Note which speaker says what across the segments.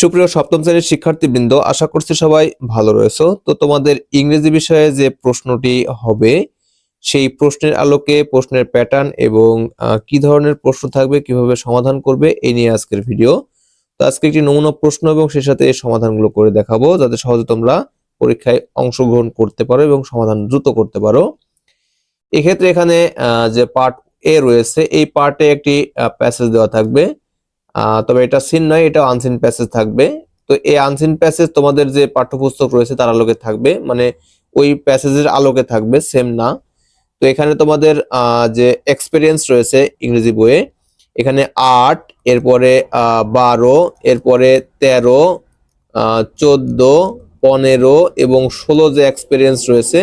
Speaker 1: সুপ্রিয় সপ্তম শ্রেণির শিক্ষার্থীবৃন্দ, আশা করছি সবাই ভালো রয়েছো। তো তোমাদের ইংরেজি বিষয়ে যে প্রশ্নটি হবে, সেই প্রশ্নের আলোকে, প্রশ্নের প্যাটার্ন এবং কি ধরনের প্রশ্ন থাকবে, কীভাবে সমাধান করবে, এই নিয়ে আজকের ভিডিও তো আজকে একটি নমুনা প্রশ্ন এবং সেই সাথে এই সমাধানগুলো করে দেখাবো, যাতে সহজে তোমরা পরীক্ষায় অংশগ্রহণ করতে পারো এবং সমাধান দ্রুত করতে পারো। এক্ষেত্রে এখানে যে পার্ট এ রয়েছে, এই পার্টে একটি প্যাসেজ দেওয়া থাকবে। তবে এটা সিন নয় এটা আনসিন প্যাসেজ থাকবে। তো এই আনসিন প্যাসেজ তোমাদের যে পাঠ্যপুস্তক রয়েছে তার আলোকে থাকবে। মানে ওই প্যাসেজের আলোকে থাকবে সেম না। তো এখানে তোমাদের যে এক্সপিরিয়েন্স রয়েছে ইংরেজি বইয়ে, এখানে আট, এরপরে বারো, এরপরে তেরো চোদ্দ, পনেরো এবং ষোলো যে এক্সপিরিয়েন্স রয়েছে,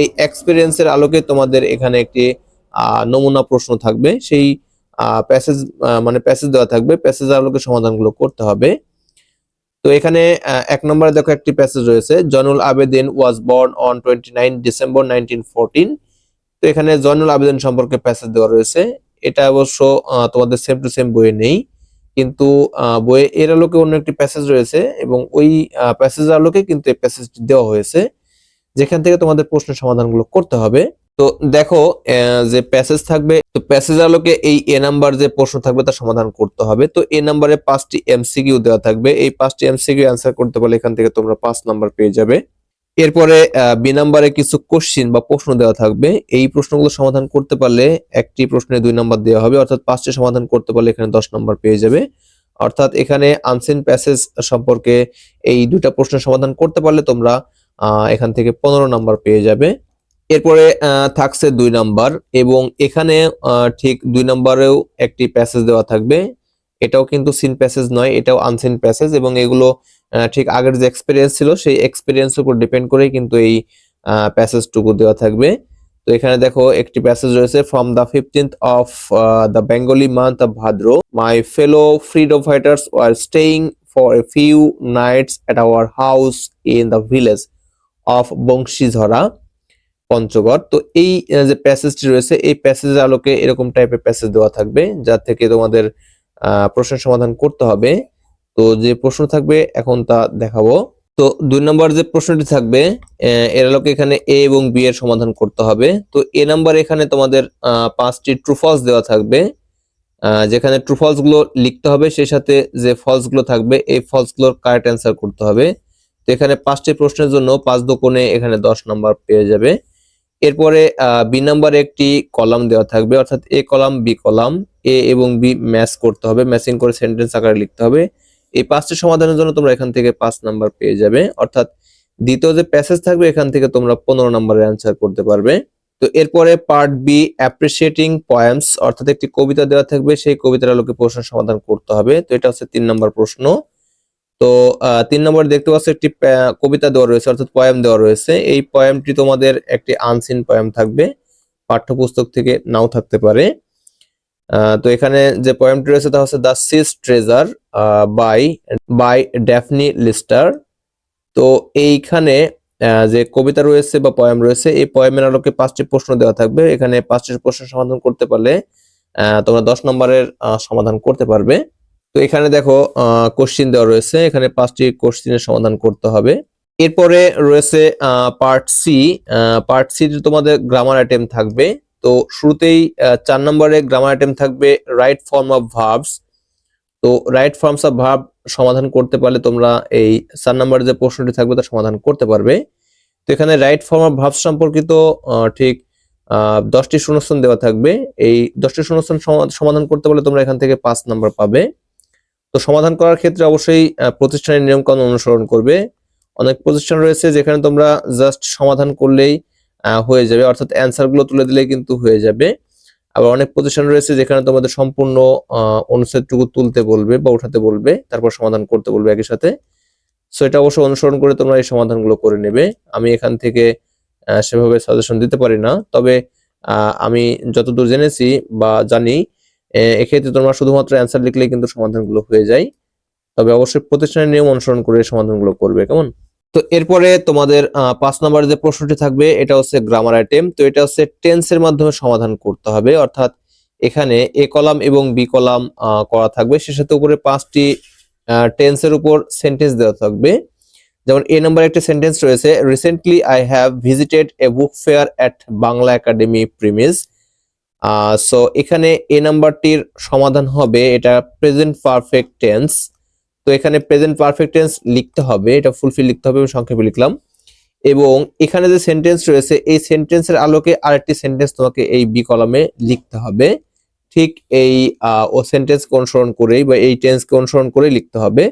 Speaker 1: এই এক্সপিরিয়েন্সের আলোকে তোমাদের এখানে একটি নমুনা প্রশ্ন থাকবে। সেই প্যাসেজ মানে প্যাসেজ দেওয়া থাকবে। প্যাসেজের আলোকে সমাধানগুলো করতে হবে। তো এখানে এক নম্বরে দেখো একটি প্যাসেজ রয়েছে। Zainul Abedin was born on twenty nine December nineteen fourteen তো এখানে জনুল আবেদিন সম্পর্কে প্যাসেজ দেওয়া রয়েছে। এটা অবশ্য তোমাদের সেম টু সেম বইয়ে নেই। কিন্তু বইয়ে এর আলোকে অন্য একটি প্যাসেজ রয়েছে এবং ওই প্যাসেজের আলোকে কিন্তু এই প্যাসেজটি দেওয়া হয়েছে। যেখান থেকে তোমাদের প্রশ্নের সমাধানগুলো করতে হবে। তো দেখো যে প্যাসেজ থাকবে, তো প্যাসেজ আলোকে এই এ নাম্বার যে প্রশ্ন থাকবে তার সমাধান করতে হবে। তো এ নাম্বারে পাঁচটি এমসিকিউ দেওয়া থাকবে। এই পাঁচটি এমসিকিউ অ্যান্সার করতে পারলে এখান থেকে তোমরা পাঁচ নাম্বার পেয়ে যাবে। এরপরে বি নাম্বারে কিছু কোশ্চিন বা প্রশ্ন দেওয়া থাকবে। এই প্রশ্নগুলো সমাধান করতে পারলে একটি প্রশ্নে দুই নাম্বার দেওয়া হবে, অর্থাৎ পাঁচটি সমাধান করতে পারলে এখানে দশ নাম্বার পেয়ে যাবে। অর্থাৎ এখানে আনসিন প্যাসেজ সম্পর্কে এই দুটা প্রশ্নের সমাধান করতে পারলে তোমরা এখান থেকে পনেরো নাম্বার পেয়ে যাবে। এরপরে থাকছে দুই নাম্বার এবং এখানে ঠিক দুই নাম্বারেও একটি প্যাসেজ দেওয়া থাকবে। এটাও কিন্তু সিন প্যাসেজ নয়, এটাও আনসিন প্যাসেজ এবং এগুলো ঠিক আগের যে এক্সপিরিয়েন্স ছিল, সেই এক্সপিরিয়েন্স উপর ডিপেন্ড করেই কিন্তু এই প্যাসেজটুকু দেওয়া থাকবে। তো এখানে দেখো, একটি প্যাসেজ রয়েছে from the fifteenth of the Bengali month of Bhadra my fellow freedom fighters were staying for a few nights at our house in the village of Banshidhara Panchagarh. তো এই যে প্যাসেজটি রয়েছে এই প্যাসেজের আলোকে এরকম টাইপের প্যাসেজ দেওয়া থাকবে যা থেকে তোমাদের আহ, প্রশ্নের সমাধান করতে হবে। তো যে প্রশ্ন থাকবে এখন তা দেখাবো। তো দুই নম্বর যে প্রশ্নটি থাকবে এর আলোকে এখানে এ এবং বি এর সমাধান করতে হবে। তো এ নাম্বার এখানে তোমাদের পাঁচটি ট্রু ফলস দেওয়া থাকবে। যেখানে ট্রু ফলসগুলো লিখতে হবে সেই সাথে যে ফলসগুলো থাকবে এই ফলসগুলোর কারেক্ট অ্যান্সার করতে হবে। তো এখানে পাঁচটি প্রশ্নের জন্য পাঁচ দোকানে এখানে দশ নাম্বার পেয়ে যাবে। এরপরে বি নাম্বারে একটি কলাম দেওয়া থাকবে, অর্থাৎ A column, B column, A এবং বি ম্যাচ করতে হবে, ম্যাচিং করে সেন্টেন্স আকারে লিখতে হবে। এই পাঁচটি সমাধানের জন্য তোমরা এখান থেকে পাঁচ নাম্বার পেয়ে যাবে, অর্থাৎ দ্বিতীয় যে প্যাসেজ থাকবে, এখান থেকে তোমরা পনেরো নাম্বারের অ্যান্সার করতে পারবে। তো এরপরে পার্ট বি, অ্যাপ্রিসিয়েটিং পয়েমস, অর্থাৎ একটি কবিতা দেওয়া থাকবে, সেই কবিতার আলোকে প্রশ্ন সমাধান করতে হবে। তো এটা হচ্ছে তিন নম্বর প্রশ্ন। তো তিন নম্বর দেখতে পাচ্ছ একটি কবিতা দেওয়া রয়েছে, অর্থাৎ পয়েম দেওয়া রয়েছে। এই পয়েমটি তোমাদের একটি আনসিন পয়েম থাকবে, পাঠ্যপুস্তক থেকে নাও থাকতে পারে। তো এখানে যে পয়েমটি রয়েছে তা হচ্ছে the sea's treasure by by Daphne Lister তো এইখানে যে কবিতা রয়েছে বা পয়েম রয়েছে, এই পয়েমের আলোকে পাঁচটি প্রশ্ন দেওয়া থাকবে। এখানে পাঁচটি প্রশ্নের সমাধান করতে পারলে তোমরা দশ নম্বরের সমাধান করতে পারবে। তো এখানে দেখো কোশ্চিন দেওয়া রয়েছে। এখানে পাঁচটি কোশ্চিনের সমাধান করতে হবে। এরপরে রয়েছে পার্ট সি পার্ট সি তোমাদের গ্রামার আইটেম থাকবে। তো শুরুতেই চার নম্বরে গ্রামার আইটেম থাকবে রাইট ফর্ম অফ ভার্বস তো রাইট ফর্মস অফ ভার্ব সমাধান করতে পারলে তোমরা এই চার নম্বরে যে প্রশ্নটি থাকবে তার সমাধান করতে পারবে। তো এখানে রাইট ফর্ম অফ ভার্ব সম্পর্কিত ঠিক দশটি শূন্যস্থান দেওয়া থাকবে। এই দশটি শূন্যস্থান সমা- সমাধান করতে পারলে তোমরা এখান থেকে পাঁচ নাম্বার পাবে। তো সমাধান করার ক্ষেত্রে অবশ্যই প্রতিষ্ঠানের নিয়মকানুন অনুসরণ করবে। অনেক প্রতিষ্ঠান রয়েছে যেখানে তোমরা জাস্ট সমাধান করলেই হয়ে যাবে। অর্থাৎ অ্যান্সারগুলো তুলে দিলেই কিন্তু হয়ে যাবে। আবার অনেক প্রতিষ্ঠান রয়েছে যেখানে তোমাদের সম্পূর্ণ অনুচ্ছেদটুকু তুলতে বলবে বা উঠাতে বলবে, তারপর সমাধান করতে বলবে একই সাথে। সো এটা অবশ্যই অনুসরণ করে তোমরা এই সমাধানগুলো করে নেবে। আমি এখান থেকে সেভাবে সাজেশন দিতে পারি না। তবে আমি যতদূর জেনেছি বা জানি এক্ষেত্রে তোমরা শুধুমাত্র অ্যান্সার লিখলেই কিন্তু সমাধানগুলো হয়ে যায়। তবে অবশ্যই প্রতিষ্ঠানের নিয়ম অনুসরণ করে সমাধানগুলো করবে, কেমন? তো এরপরে তোমাদের পাঁচ নম্বরের যে প্রশ্নটি থাকবে, এটা হচ্ছে গ্রামার আইটেম তো এটা হচ্ছে টেন্সের মাধ্যমে সমাধান করতে হবে। অর্থাৎ এখানে এ কলাম এবং বি কলাম করা থাকবে। সে সাথে উপরে পাঁচটি টেন্সের উপর সেন্টেন্স দেওয়া থাকবে। যেমন এ নাম্বার একটা সেন্টেন্স রয়েছে recently I have visited a book fair at Bangla Academy premise so এখানে এ নাম্বারটির সমাধান হবে, এটা প্রেজেন্ট পারফেক্ট টেন্স তো এখানে প্রেজেন্ট পারফেক্ট টেন্স লিখতে হবে, এটা ফুলফিল লিখতে হবে, আমি সংক্ষেপে লিখলাম। এবং এখানে যে সেন্টেন্স রয়েছে, এই সেন্টেন্সের আলোকে আরেকটি সেন্টেন্স তোমাকে এই বি কলামে লিখতে হবে। ঠিক এই ও সেন্টেন্সকে অনুসরণ করেই বা এই টেন্সকে অনুসরণ করেই লিখতে হবে।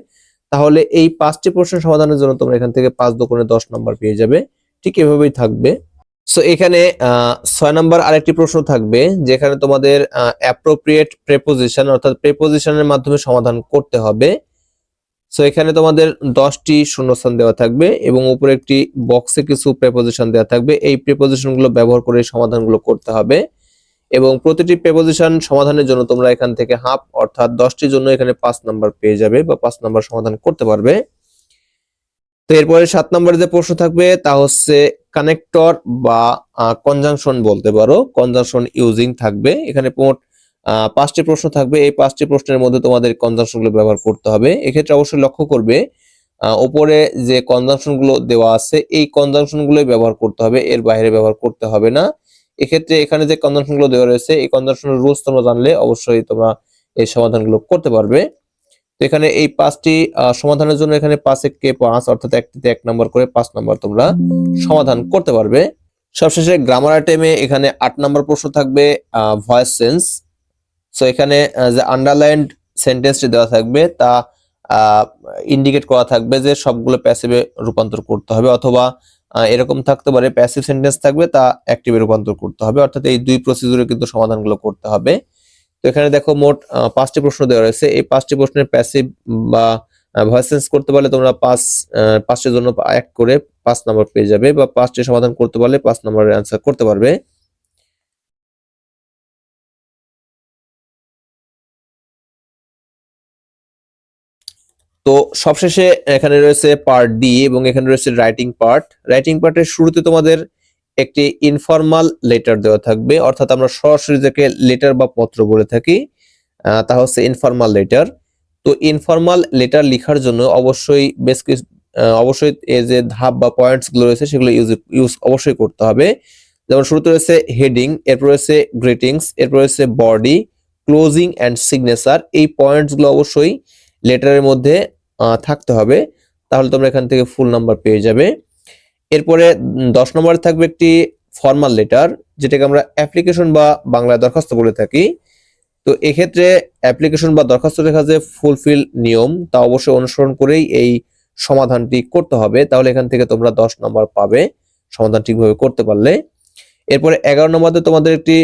Speaker 1: তাহলে এই পাঁচটি প্রশ্নের সমাধানের জন্য তোমরা এখান থেকে পাঁচ দোকানে দশ নম্বর পেয়ে যাবে। ঠিক এভাবেই থাকবে। সো এখানে ছয় নম্বর আরেকটি প্রশ্ন থাকবে, যেখানে তোমাদের অ্যাপ্রোপ্রিয়েট প্রেপোজিশন অর্থাৎ প্রেপোজিশনের মাধ্যমে সমাধান করতে হবে। সো এখানে তোমাদের দশটি শূন্যস্থান দেওয়া থাকবে এবং উপরে একটি বক্সে কিছু প্রেপোজিশন দেওয়া থাকবে। এই প্রেপোজিশনগুলো ব্যবহার করে সমাধানগুলো করতে হবে এবং প্রতিটি প্রেপোজিশন সমাধানের জন্য তোমরা এখান থেকে হাফ অর্থাৎ দশটির জন্য এখানে পাঁচ নাম্বার পেয়ে যাবে বা পাঁচ নাম্বার সমাধান করতে পারবে। তো, এরপরে সাত নম্বরে যে প্রশ্ন থাকবে, তা হচ্ছে কানেক্টর বা কনজাংশন বলতে পারো। কনজাংশন ইউজিং থাকবে। এখানে মোট পাঁচটি প্রশ্ন থাকবে। এই পাঁচটি প্রশ্নের মধ্যে তোমাদের কনজাংশনগুলো ব্যবহার করতে হবে। এক্ষেত্রে অবশ্যই লক্ষ্য করবে ওপরে যে কনজাংশনগুলো দেওয়া আছে, এই কনজাংশন গুলোই ব্যবহার করতে হবে। এর বাইরে ব্যবহার করতে হবে না। এক্ষেত্রে এখানে যে কনজাংশনগুলো দেওয়া রয়েছে, এই কনজাংশনের রুলস তোমরা জানলে অবশ্যই তোমরা এই সমাধানগুলো করতে পারবে। তো এখানে এই পাঁচটি সমাধানের জন্য এখানে পাঁচ কে পাঁচ অর্থাৎ একটিতে এক নম্বর করে পাঁচ নম্বর তোমরা সমাধান করতে পারবে। সবশেষে গ্রামার আইটেমে এখানে আট নম্বর প্রশ্ন থাকবে ভয়েস সেন্স সো এখানে যে আন্ডারলাইন্ড সেন্টেন্সটি দেওয়া থাকবে, তা ইন্ডিকেট করা থাকবে যে সবগুলো প্যাসিভে রূপান্তর করতে হবে অথবা এরকম থাকতে পারে প্যাসিভ সেন্টেন্স থাকবে, তা অ্যাক্টিভে রূপান্তর করতে হবে। অর্থাৎ এই দুই প্রসিডিউরে কিন্তু সমাধানগুলো করতে হবে। তো এখানে দেখো মোট পাঁচটি প্রশ্ন দেওয়া রয়েছে। এই পাঁচটি প্রশ্নের প্যাসিভ বা ভয়েস সেন্স করতে পারলে তোমরা পাঁচ পাঁচটির জন্য এক করে পাঁচ নাম্বার পেয়ে যাবে বা পাঁচটি সমাধান করতে পারলে পাঁচ নম্বরের অ্যান্সার করতে পারবে। তো সবশেষে এখানে রয়েছে পার্ট ডি এবং এখানে রয়েছে রাইটিং পার্ট রাইটিং পার্টের শুরুতে তোমাদের একটি ইনফর্মাল লেটার দেওয়া থাকবে, অর্থাৎ আমরা সরাসরি যাকে লেটার বা পত্র বলে থাকি তা হচ্ছে ইনফর্মাল লেটার তো ইনফর্মাল লেটার লেখার জন্য অবশ্যই বেশ কিছু অবশ্যই এই যে ধাপ বা পয়েন্টসগুলো রয়েছে সেগুলো ইউজ ইউজ অবশ্যই করতে হবে। যেমন শুরুতে রয়েছে হেডিং এরপর রয়েছে গ্রিটিংস এরপর রয়েছে বডি ক্লোজিং অ্যান্ড সিগনেচার এই পয়েন্টসগুলো অবশ্যই লেটারের মধ্যে থাকতে হবে। তাহলে তোমরা এখান থেকে ফুল নাম্বার পেয়ে যাবে। এরপরে দশ নম্বরে থাকবে একটি ফর্মাল লেটার যেটাকে আমরা অ্যাপ্লিকেশন বা বাংলায় দরখাস্ত বলে থাকি। তো এক্ষেত্রে অ্যাপ্লিকেশন বা দরখাস্ত লেখা যে ফুলফিল নিয়ম, তা অবশ্যই অনুসরণ করেই এই সমাধানটি করতে হবে। তাহলে এখান থেকে তোমরা দশ নম্বর পাবে সমাধান ঠিকভাবে করতে পারলে। এরপরে এগারো নম্বরে তোমাদের একটি,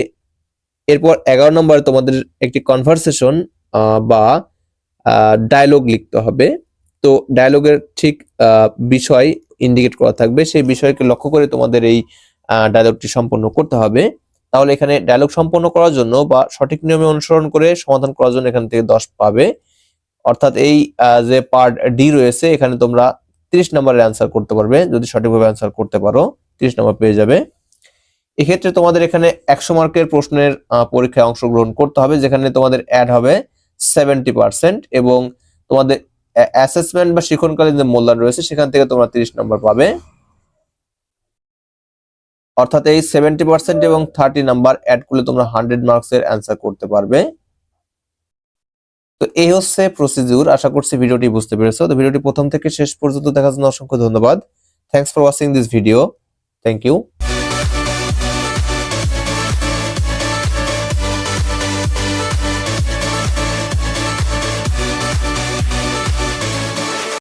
Speaker 1: এরপর এগারো নম্বরে তোমাদের একটি কনভারসেশন বা ডায়লগ লিখতে হবে। তো ডায়লগের ঠিক বিষয় ইন্ডিকেট করা থাকবে, সেই বিষয়কে লক্ষ্য করে তোমাদের এই ডায়লগটি সম্পন্ন করতে হবে। তাহলে এখানে ডায়লগ সম্পন্ন করার জন্য বা সঠিক নিয়মে অনুসরণ করে সমাধান করার জন্য এখান থেকে দশ পাবে। অর্থাৎ এই যে পার্ট ডি রয়েছে, এখানে তোমরা তিরিশ নম্বরের অ্যান্সার করতে পারবে, যদি সঠিকভাবে অ্যান্সার করতে পারো, তিরিশ নম্বর পেয়ে যাবে। এক্ষেত্রে তোমাদের এখানে একশো মার্কের প্রশ্নের পরীক্ষায় অংশগ্রহণ করতে হবে, যেখানে তোমাদের অ্যাড হবে সেভেন্টি পার্সেন্ট এবং তোমাদের অ্যাসেসমেন্ট বা শিক্ষণকালীন যে মূল্যায়ন রয়েছে, সেখান থেকে তোমরা তিরিশ নম্বর পাবে। অর্থাৎ এই সেভেন্টি পার্সেন্ট এবং থার্টি নাম্বার অ্যাড করলে তোমরা হান্ড্রেড মার্কস এর অ্যান্সার করতে পারবে। তো এই হচ্ছে প্রসিডিউর আশা করছি ভিডিওটি বুঝতে পেরেছ। তো ভিডিওটি প্রথম থেকে শেষ পর্যন্ত দেখার জন্য অসংখ্য ধন্যবাদ। Thanks for watching this video thank you